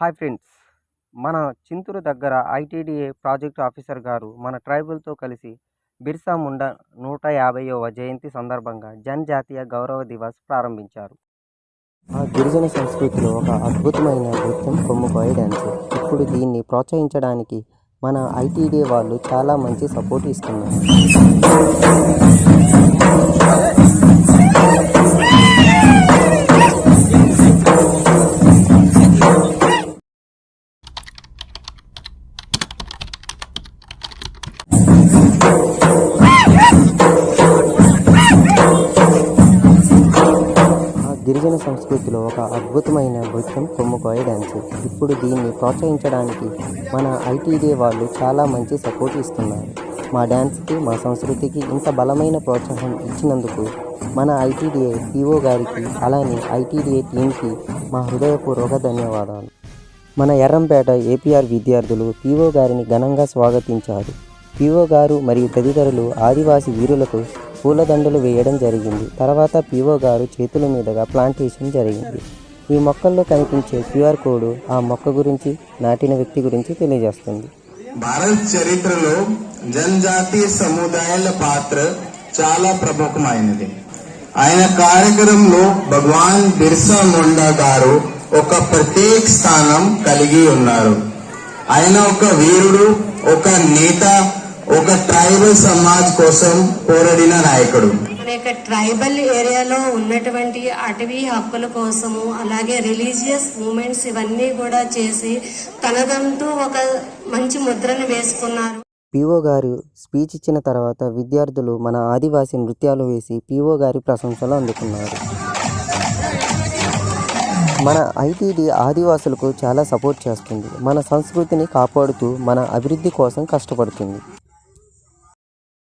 Hi friends. మన చింతూరు దగ్గర ITDA project officer గారు మన ట్రైబల్తో కలిసి బిర్సా ముండా నూట యాభైవ జయంతి సందర్భంగా జనజాతీయ గౌరవ దివస్ ప్రారంభించారు. ఆ గిరిజన సంస్కృతిలో ఒక అద్భుతమైన నృత్యం కొమ్ముకోయ డ్యాన్స్ ఇప్పుడు దీన్ని ప్రోత్సహించడానికి మన ఐటీడీఏ వాళ్ళు చాలా మంచి సపోర్ట్ ఇస్తున్నారు. గిరిజన సంస్కృతిలో ఒక అద్భుతమైన నృత్యం కొమ్ముకోయ డ్యాన్స్ ఇప్పుడు దీన్ని ప్రోత్సహించడానికి మన ఐటీడీ వాళ్ళు చాలా మంచి సపోర్ట్ ఇస్తున్నారు. మా డ్యాన్స్కి మా సంస్కృతికి ఇంత బలమైన ప్రోత్సాహం ఇచ్చినందుకు మన ఐటీడీఏ పీఓ గారికి అలానే ఐటీడీఏ టీంకి మా హృదయపూర్వక ధన్యవాదాలు. మన ఎర్రంపేట ఏపీఆర్ విద్యార్థులు పీఓ గారిని ఘనంగా స్వాగతించారు. పిఓ గారు మరియు తదితరులు ఆదివాసీ వీరులకు పూలదండలు వేయడం జరిగింది. తర్వాత పీఓ గారు చేతుల మీదుగా ప్లాంటేషన్ జరిగింది. ఈ మొక్కల్లో కనిపించే క్యూఆర్ కోడ్ ఆ మొక్క గురించి నాటిన వ్యక్తి గురించి తెలియజేస్తుంది. భారత్ చరిత్రలో జనజాతీయ సముదాయాల పాత్ర చాలా ప్రముఖమైనది. ఆయన కార్యక్రమంలో భగవాన్ బిర్సా ముండా గారు ఒక ప్రత్యేక స్థానం కలిగి ఉన్నారు. ఆయన ఒక వీరుడు ఒక నేత ఒక ట్రైబల్ సమాజ్ కోసం పోరాడిన నాయకుడు. మన యొక్క ట్రైబల్ ఏరియాలో ఉన్నటువంటి అటవీ హక్కుల కోసము అలాగే రిలీజియస్ మూమెంట్స్ ఇవన్నీ కూడా చేసి తనదంటూ ఒక మంచి ముద్రను వేసుకున్నారు. పీఓ గారు స్పీచ్ ఇచ్చిన తర్వాత విద్యార్థులు మన ఆదివాసీ నృత్యాలు వేసి పీఓ గారి ప్రశంసలు అందుకున్నారు. మన ఐటీడీ ఆదివాసులకు చాలా సపోర్ట్ చేస్తుంది. మన సంస్కృతిని కాపాడుతూ మన అభివృద్ధి కోసం కష్టపడుతుంది.